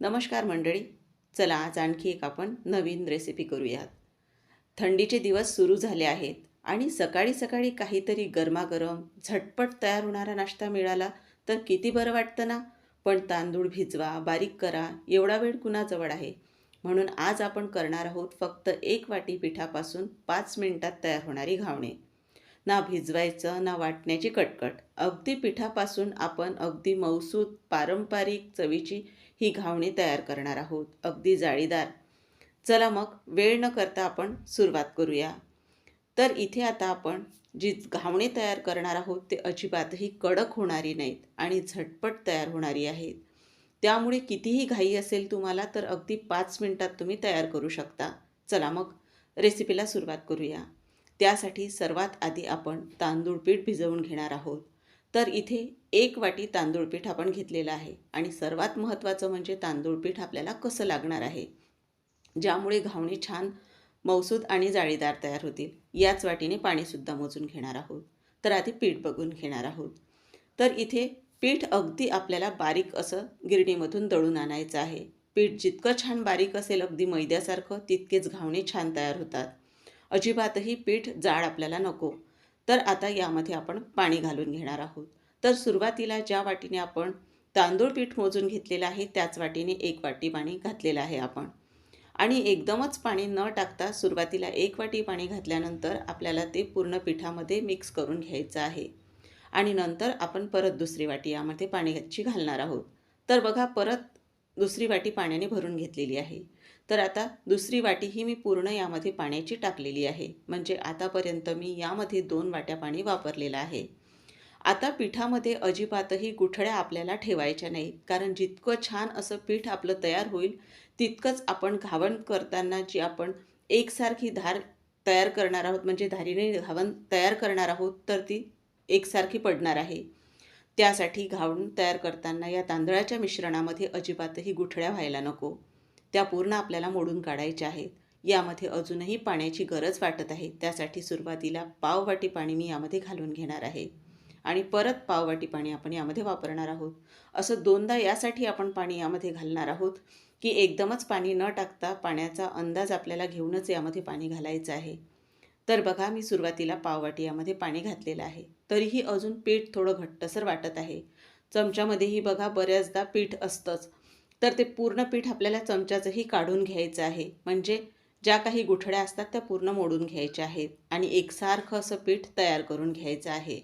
नमस्कार मंडळी. चला आज आणखी एक आपण नवीन रेसिपी करूयात. थंडीचे दिवस सुरू झाले आहेत आणि सकाळी सकाळी काहीतरी गरमागरम झटपट तयार होणारा नाश्ता मिळाला तर किती बरं वाटतं ना? पण तांदूळ भिजवा बारीक करा एवढा वेळ कुणाजवळ आहे? म्हणून आज आपण करणार आहोत फक्त एक वाटी पिठापासून पाच मिनिटात तयार होणारी घावणे. ना भिजवायचं ना वाटण्याची कटकट. अगदी पिठापासून आपण अगदी मौसूद पारंपरिक चवीची ही घावणी तयार करणार आहोत. अगदी जाळीदार. चला मग वेळ न करता आपण सुरुवात करूया. तर इथे आता आपण जी घावणे तयार करणार आहोत ते अजिबातही कडक होणारी नाहीत आणि झटपट तयार होणारी आहेत. त्यामुळे कितीही घाई असेल तुम्हाला तर अगदी पाच मिनिटात तुम्ही तयार करू शकता. चला मग रेसिपीला सुरुवात करूया. त्यासाठी सर्वात आधी आपण तांदूळ पीठ भिजवून घेणार आहोत. तर इथे एक वाटी तांदूळ पीठ आपण घेतलेलं आहे. आणि सर्वात महत्त्वाचं म्हणजे तांदूळ पीठ आपल्याला कसं लागणार आहे? ज्यामुळे घावणे छान मौसूद आणि जाळीदार तयार होतील. याच वाटीने पाणीसुद्धा मोजून घेणार आहोत. तर आधी पीठ बघून घेणार आहोत. तर इथे पीठ अगदी आपल्याला बारीक असं गिरणीमधून दळून आणायचं आहे. पीठ जितकं छान बारीक असेल अगदी मैद्यासारखं तितकेच घावणे छान तयार होतात. अजिबातही पीठ जाड आपल्याला नको. तर आता यामध्ये आपण पाणी घालून घेणार आहोत. तर सुरुवातीला ज्या वाटीने आपण तांदूळ पीठ मोजून घेतलेलं आहे त्याच वाटीने एक वाटी पाणी घातलेलं आहे आपण. आणि एकदमच पाणी न टाकता सुरुवातीला एक वाटी पाणी घातल्यानंतर आपल्याला ते पूर्ण पिठामध्ये मिक्स करून घ्यायचं आहे. आणि नंतर आपण परत दुसरी वाटी यामध्ये पाण्याची घालणार आहोत. तर बघा परत दुसरी वाटी पाण्याने भरून घेतलेली आहे. तर आता दुसरी वाटी ही मी पूर्ण यामध्ये पाण्याची टाकलेली आहे. म्हणजे आतापर्यंत मी यामध्ये दोन वाट्या पाणी वापरलेलं आहे. आता पिठामध्ये अजिबातही गुठळ्या आपल्याला ठेवायच्या नाहीत. कारण जितकं छान असं पीठ आपलं तयार होईल तितकंच आपण घावण करताना जी आपण एकसारखी धार तयार करणार आहोत म्हणजे धारीने घावण तयार करणार आहोत तर ती एकसारखी पडणार आहे. त्यासाठी घावण तयार करताना या तांदळाच्या मिश्रणामध्ये अजिबातही गुठळ्या व्हायला नको. त्या पूर्ण आपल्याला मोडून काढायच्या आहेत. यामध्ये अजूनही पाण्याची गरज वाटत आहे. त्यासाठी सुरुवातीला पाववाटी पाणी मी यामध्ये घालून घेणार आहे. आणि परत पाववाटी पाणी आपण यामध्ये वापरणार आहोत. असं दोनदा यासाठी आपण पाणी यामध्ये घालणार आहोत की एकदमच पाणी न टाकता पाण्याचा अंदाज आपल्याला घेऊनच यामध्ये पाणी घालायचं आहे. तर बघा मी सुरुवातीला पाववाटी यामध्ये पाणी घातलेलं आहे. तरीही अजून पीठ थोडं घट्टसर वाटत आहे. चमच्यामध्येही बघा बऱ्याचदा पीठ असतंच. तर ते पूर्ण पीठ आपल्याला चमच्याचंही काढून घ्यायचं आहे. म्हणजे ज्या काही गुठड्या असतात त्या पूर्ण मोडून घ्यायच्या आहेत आणि एकसारखं असं पीठ तयार करून घ्यायचं आहे.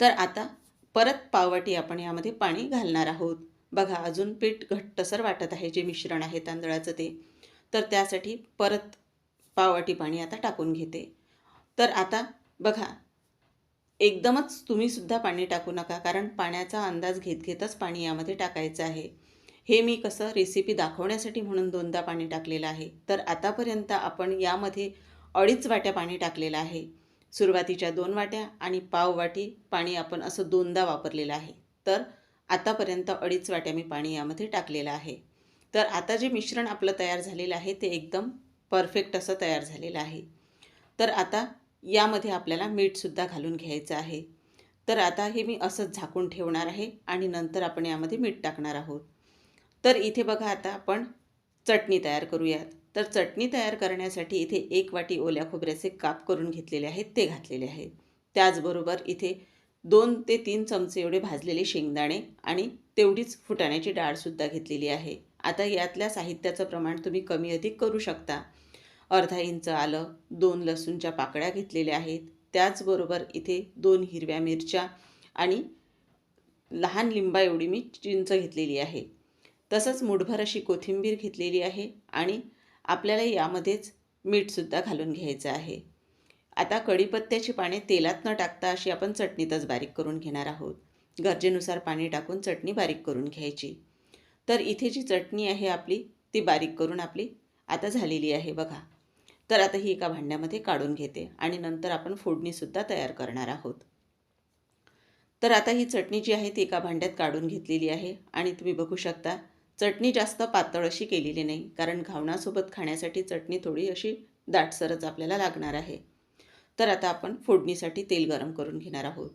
तर आता परत पाववाटी आपण यामध्ये पाणी घालणार आहोत. बघा अजून पीठ घट्टसर वाटत आहे जे मिश्रण आहे तांदळाचं ते. तर त्यासाठी परत पाववाटी पाणी आता टाकून घेते. तर आता बघा एकदमच तुम्हीसुद्धा पाणी टाकू नका कारण पाण्याचा अंदाज घेत घेतच पाणी यामध्ये टाकायचं आहे. हे मी कसं रेसिपी दाखवण्यासाठी म्हणून दोनदा पाणी टाकलेलं आहे. तर आतापर्यंत आपण यामध्ये अडीच वाट्या पाणी टाकलेलं आहे. सुरुवातीच्या दोन वाट्या आणि पाव वाटी पाणी आपण असं दोनदा वापरलेलं आहे. तर आतापर्यंत अडीच वाट्या मी पाणी यामध्ये टाकलेलं आहे. तर आता जे मिश्रण आपलं तयार झालेलं आहे ते एकदम परफेक्ट असं तयार झालेलं आहे. तर आता यामध्ये आपल्याला मीठसुद्धा घालून घ्यायचं आहे. तर आता हे मी असंच झाकून ठेवणार आहे आणि नंतर आपण यामध्ये मीठ टाकणार आहोत. तर इथे बघा आता आपण चटणी तयार करूयात. तर चटणी तयार करण्यासाठी इथे एक वाटी ओल्या खोबऱ्याचे काप करून घेतलेले आहेत ते घातलेले आहेत. त्याचबरोबर इथे दोन ते तीन चमचे एवढे भाजलेले शेंगदाणे आणि तेवढीच फुटाण्याची डाळसुद्धा घेतलेली आहे. आता यातल्या साहित्याचं प्रमाण तुम्ही कमी अधिक करू शकता. अर्धा इंच आलं दोन लसूणच्या पाकळ्या घेतलेल्या आहेत. त्याचबरोबर इथे दोन हिरव्या मिरच्या आणि लहान लिंबा एवढी मी चिंच घेतलेली आहे. तसंच मुठभर अशी कोथिंबीर घेतलेली आहे आणि आपल्याला यामध्येच मीठसुद्धा घालून घ्यायचं आहे. आता कढीपत्त्याची पाने तेलात न टाकता अशी आपण चटणीतच बारीक करून घेणार आहोत. गरजेनुसार पाणी टाकून चटणी बारीक करून घ्यायची. तर इथे जी चटणी आहे आपली ती बारीक करून आपली आता झालेली आहे बघा. तर आता ही एका भांड्यामध्ये काढून घेते आणि नंतर आपण फोडणीसुद्धा तयार करणार आहोत. तर आता ही चटणी जी आहे ती एका भांड्यात काढून घेतलेली आहे आणि तुम्ही बघू शकता चटणी जास्त पातळ अशी केलेली नाही कारण घावणासोबत खाण्यासाठी चटणी थोडी अशी दाटसरच आपल्याला लागणार आहे. तर आता आपण फोडणीसाठी तेल गरम करून घेणार आहोत.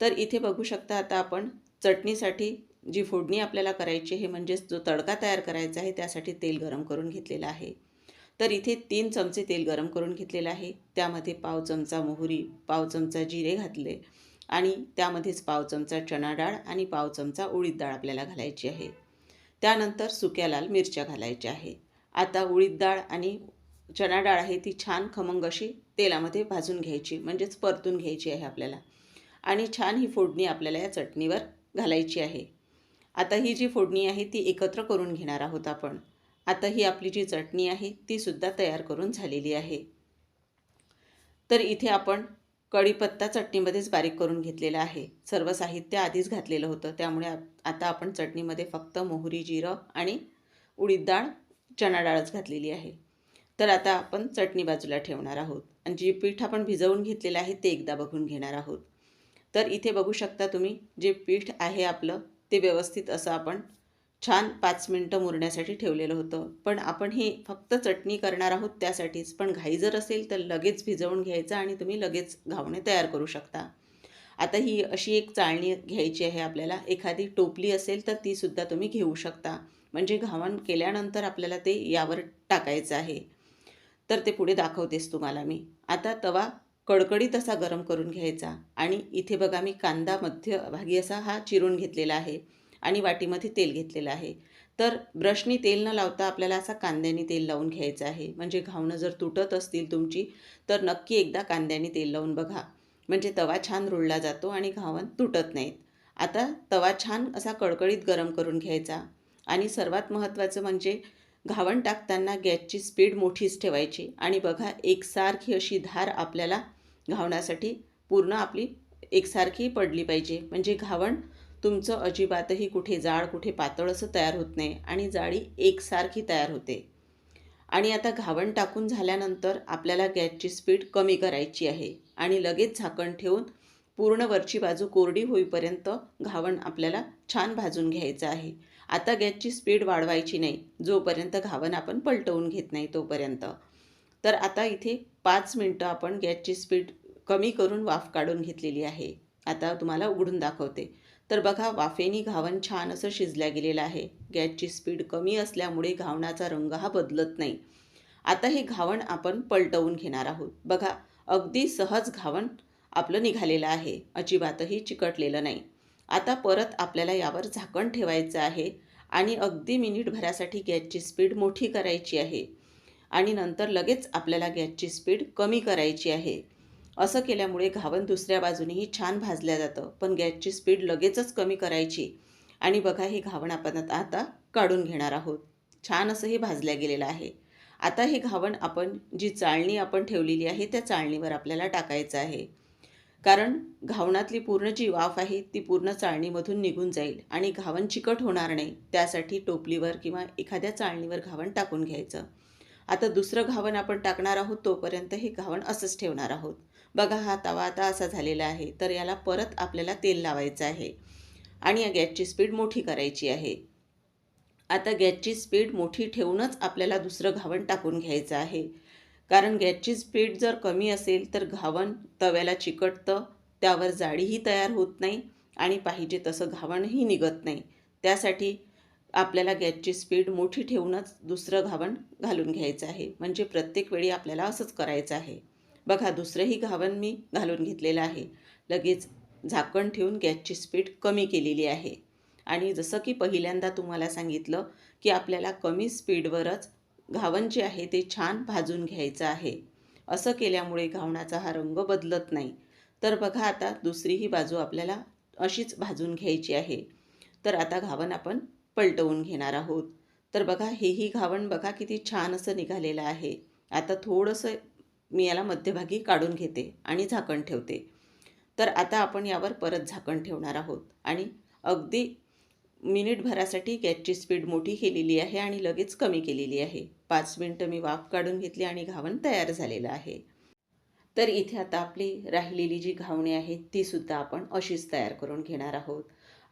तर इथे बघू शकता आता आपण चटणीसाठी जी फोडणी आपल्याला करायची आहे म्हणजेच जो तडका तयार करायचा आहे त्यासाठी तेल गरम करून घेतलेलं आहे. तर इथे तीन चमचे तेल गरम करून घेतलेलं आहे. त्यामध्ये पाव चमचा मोहरी पाव चमचा जिरे घातले आणि त्यामध्येच पाव चमचा चणा डाळ आणि पाव चमचा उडीद डाळ आपल्याला घालायची आहे. त्यानंतर सुक्या लाल मिरच्या घालायच्या आहे. आता उडीद डाळ आणि चणा डाळ आहे ती छान खमंग अशी तेलामध्ये भाजून घ्यायची म्हणजेच परतून घ्यायची आहे आपल्याला. आणि छान ही फोडणी आपल्याला या चटणीवर घालायची आहे. आता ही जी फोडणी आहे ती एकत्र करून घेणार आहोत आपण. आता ही आपली जी चटणी आहे ती सुद्धा तयार करून झालेली आहे. तर इथे आपण कढीपत्ता चटणीमध्येच बारीक करून घेतलेला आहे. सर्व साहित्य आधीच घातलेलं होतं. त्यामुळे आता आपण चटणीमध्ये फक्त मोहरी जिरं आणि उडीद डाळ चणा डाळच घातलेली आहे. तर आता आपण चटणी बाजूला ठेवणार आहोत. आणि जी पीठ आपण भिजवून घेतलेलं आहे ते एकदा बघून घेणार आहोत. तर इथे बघू शकता तुम्ही जे पीठ आहे आपलं ते व्यवस्थित असं आपण छान पाच मिनटं मुरण्यासाठी ठेवलेलं होतं. पण आपण हे फक्त चटणी करणार आहोत त्यासाठीच. पण घाई जर असेल तर लगेच भिजवून घ्यायचं आणि तुम्ही लगेच घावणे तयार करू शकता. आता ही अशी एक चाळणी घ्यायची आहे आपल्याला. एखादी टोपली असेल तर तीसुद्धा तुम्ही घेऊ शकता. म्हणजे घावण केल्यानंतर आपल्याला ते यावर टाकायचं आहे. तर ते पुढे दाखवतेस तुम्हाला मी. आता तवा कडकडीत असा गरम करून घ्यायचा. आणि इथे बघा मी कांदा मध्यभागी असा हा चिरून घेतलेला आहे. आणि वाटीमध्ये तेल घेतलेलं आहे. तर ब्रशनी तेल न लावता आपल्याला असा कांद्याने तेल लावून घ्यायचं आहे. म्हणजे घावणं जर तुटत असतील तुमची तर नक्की एकदा कांद्याने तेल लावून बघा. म्हणजे तवा छान रुळला जातो आणि घावण तुटत नाहीत. आता तवा छान असा कडकडीत गरम करून घ्यायचा. आणि सर्वात महत्त्वाचं म्हणजे घावण टाकताना गॅसची स्पीड मोठीच ठेवायची. आणि बघा एकसारखी अशी धार आपल्याला घावण्यासाठी पूर्ण आपली एकसारखी पडली पाहिजे. म्हणजे घावण तुमचं अजिबातही कुठे जाड कुठे पातळ असं तयार होत नाही आणि जाळी एकसारखी तयार होते. आणि आता घावण टाकून झाल्यानंतर आपल्याला गॅसची स्पीड कमी करायची आहे आणि लगेच झाकण ठेवून पूर्ण वरची बाजू कोरडी होईपर्यंत घावण आपल्याला छान भाजून घ्यायचं आहे. आता गॅसची स्पीड वाढवायची नाही जोपर्यंत घावण आपण पलटवून घेत नाही तोपर्यंत. तर आता इथे पाच मिनटं आपण गॅसची स्पीड कमी करून वाफ काढून घेतलेली आहे. आता तुम्हाला उघडून दाखवते. तर बघा वाफेनी घावण छान असं शिजल्या गेलेलं आहे. गॅसची स्पीड कमी असल्यामुळे घावणाचा रंग हा बदलत नाही. आता हे घावण आपण पलटवून घेणार आहोत. बघा अगदी सहज घावण आपलं निघालेलं आहे. अजिबातही चिकटलेलं नाही. आता परत आपल्याला यावर झाकण ठेवायचं आहे आणि अगदी मिनिटभरासाठी गॅसची स्पीड मोठी करायची आहे. आणि नंतर लगेच आपल्याला गॅसची स्पीड कमी करायची आहे. असं केल्यामुळे घावन दुसऱ्या बाजूनेही छान भाजल्या जातं. पण गॅसची स्पीड लगेचच कमी करायची. आणि बघा हे घावण आपण आता काढून घेणार आहोत. छान असं हे भाजल्या गेलेलं आहे. आता हे घावण आपण जी चाळणी आपण ठेवलेली आहे त्या चाळणीवर आपल्याला टाकायचं आहे. कारण घावणातली पूर्ण जी वाफ आहे ती पूर्ण चाळणीमधून निघून जाईल. आणि घावण चिकट होणार नाही त्यासाठी टोपलीवर किंवा एखाद्या चाळणीवर घावण टाकून घ्यायचं. आता दुसरं घावण आपण टाकणार आहोत तोपर्यंत हे घावण असंच ठेवणार आहोत. बघा हा तवा आता असा झालेला आहे तर याला परत आपल्याला तेल लावायचं आहे. आणि या गॅसची स्पीड मोठी करायची आहे. आता गॅसची स्पीड मोठी ठेवूनच आपल्याला दुसरं घावण टाकून घ्यायचं आहे. कारण गॅसची स्पीड जर कमी असेल तर घावण तव्याला चिकटतं त्यावर जाळीही तयार होत नाही आणि पाहिजे तसं घावणही निघत नाही. त्यासाठी आपल्याला गॅसची स्पीड मोठी ठेवूनच दुसरं घावण घालून घ्यायचं आहे. म्हणजे प्रत्येक वेळी आपल्याला असंच करायचं आहे. बघा दुसरंही घावन मी घालून घेतलेलं आहे. लगेच झाकण ठेवून गॅसची स्पीड कमी केलेली आहे. आणि जसं की पहिल्यांदा तुम्हाला सांगितलं की आपल्याला कमी स्पीडवरच घावन जे आहे ते छान भाजून घ्यायचं आहे. असं केल्यामुळे घावणाचा हा रंग बदलत नाही. तर बघा आता दुसरीही बाजू आपल्याला अशीच भाजून घ्यायची आहे. तर आता घावन आपण पलटवून घेणार आहोत. तर बघा हेही घावण बघा किती छान असं निघालेलं आहे. आता थोडंसं मी याला मध्यभागी काढून घेते आणि झाकण ठेवते. तर आता आपण यावर परत झाकण ठेवणार आहोत. आणि अगदी मिनिटभरासाठी गॅसची स्पीड मोठी केलेली आहे आणि लगेच कमी केलेली आहे. पाच मिनटं मी वाफ काढून घेतली आणि घावण तयार झालेलं आहे. तर इथे आता आपली राहिलेली जी घावणे आहेत तीसुद्धा आपण अशीच तयार करून घेणार आहोत.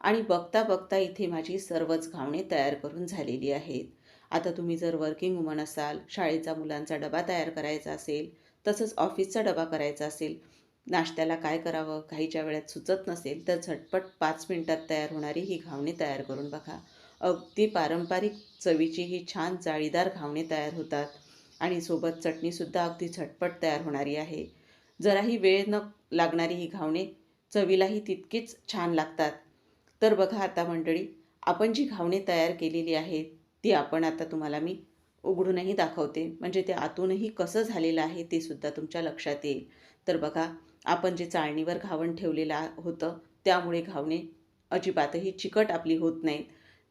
आणि बघता बघता इथे माझी सर्वच घावणे तयार करून झालेली आहेत. आता तुम्ही जर वर्किंग वुमन असाल शाळेचा मुलांचा डबा तयार करायचा असेल तसंच ऑफिसचा डबा करायचा असेल नाश्त्याला काय करावं घाईच्या वेळात सुचत नसेल तर झटपट पाच मिनिटात तयार होणारी ही घावणे तयार करून बघा. अगदी पारंपरिक चवीची ही छान जाळीदार घावणे तयार होतात आणि सोबत चटणीसुद्धा अगदी झटपट तयार होणारी आहे. जराही वेळ न लागणारी ही घावणे चवीलाही तितकीच छान लागतात. तर बघा आता मंडळी आपण जी घावणे तयार केलेली आहेत ती आपण आता तुम्हाला मी उघडूनही दाखवते. म्हणजे ते आतूनही कसं झालेलं आहे ते सुद्धा तुमच्या लक्षात येईल. तर बघा आपण जे चाळणीवर घावण ठेवलेलं आ- होतं त्यामुळे घावणे अजिबातही चिकट आपली होत नाहीत.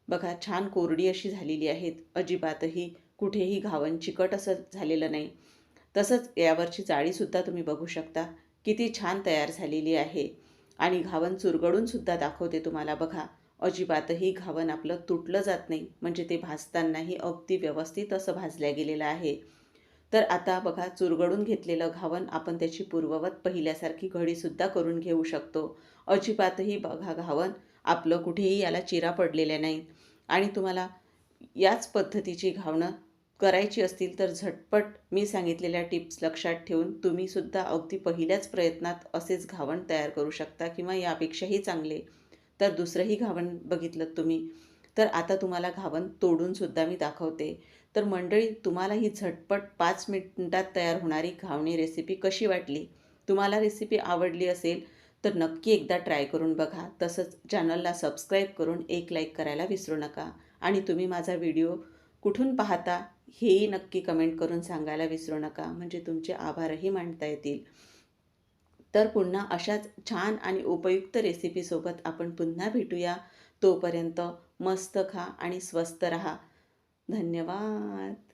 बघा छान कोरडी अशी झालेली आहेत. अजिबातही कुठेही घावण चिकट असं झालेलं नाही. तसंच यावरची जाळीसुद्धा तुम्ही बघू शकता. किती छान तयार झालेली आहे. आणि घावन चुरगडूनसुद्धा दाखवते तुम्हाला. बघा अजिबातही घावन आपलं तुटलं जात नाही. म्हणजे ते भाजतानाही अगदी व्यवस्थित असं भाजल्या गेलेलं आहे. तर आता बघा चुरगडून घेतलेलं घावन आपण त्याची पूर्ववत पहिल्यासारखी घडीसुद्धा करून घेऊ शकतो. अजिबातही बघा घावन आपलं कुठेही याला चिरा पडलेल्या नाहीत. आणि तुम्हाला याच पद्धतीची घावणं करायची असतील तर झटपट मी सांगितलेल्या टिप्स लक्षात ठेवून तुम्हीसुद्धा अगदी पहिल्याच प्रयत्नात असेच घावण तयार करू शकता किंवा यापेक्षाही चांगले तर दुसरंही घावण बघितलं तुम्ही. तर आता तुम्हाला घावण तोडूनसुद्धा मी दाखवते. तर मंडळी तुम्हाला ही झटपट पाच मिनिटात तयार होणारी घावणी रेसिपी कशी वाटली? तुम्हाला रेसिपी आवडली असेल तर नक्की एकदा ट्राय करून बघा. तसंच चॅनलला सबस्क्राईब करून एक लाईक करायला विसरू नका. आणि तुम्ही माझा व्हिडिओ कुठून पाहता हेही नक्की कमेंट करून सांगायला विसरू नका. म्हणजे तुमचे आभारही मांडता येतील. तर पुन्हा अशाच छान आणि उपयुक्त रेसिपीसोबत आपण पुन्हा भेटूया. तोपर्यंत मस्त खा आणि स्वस्त रहा. धन्यवाद.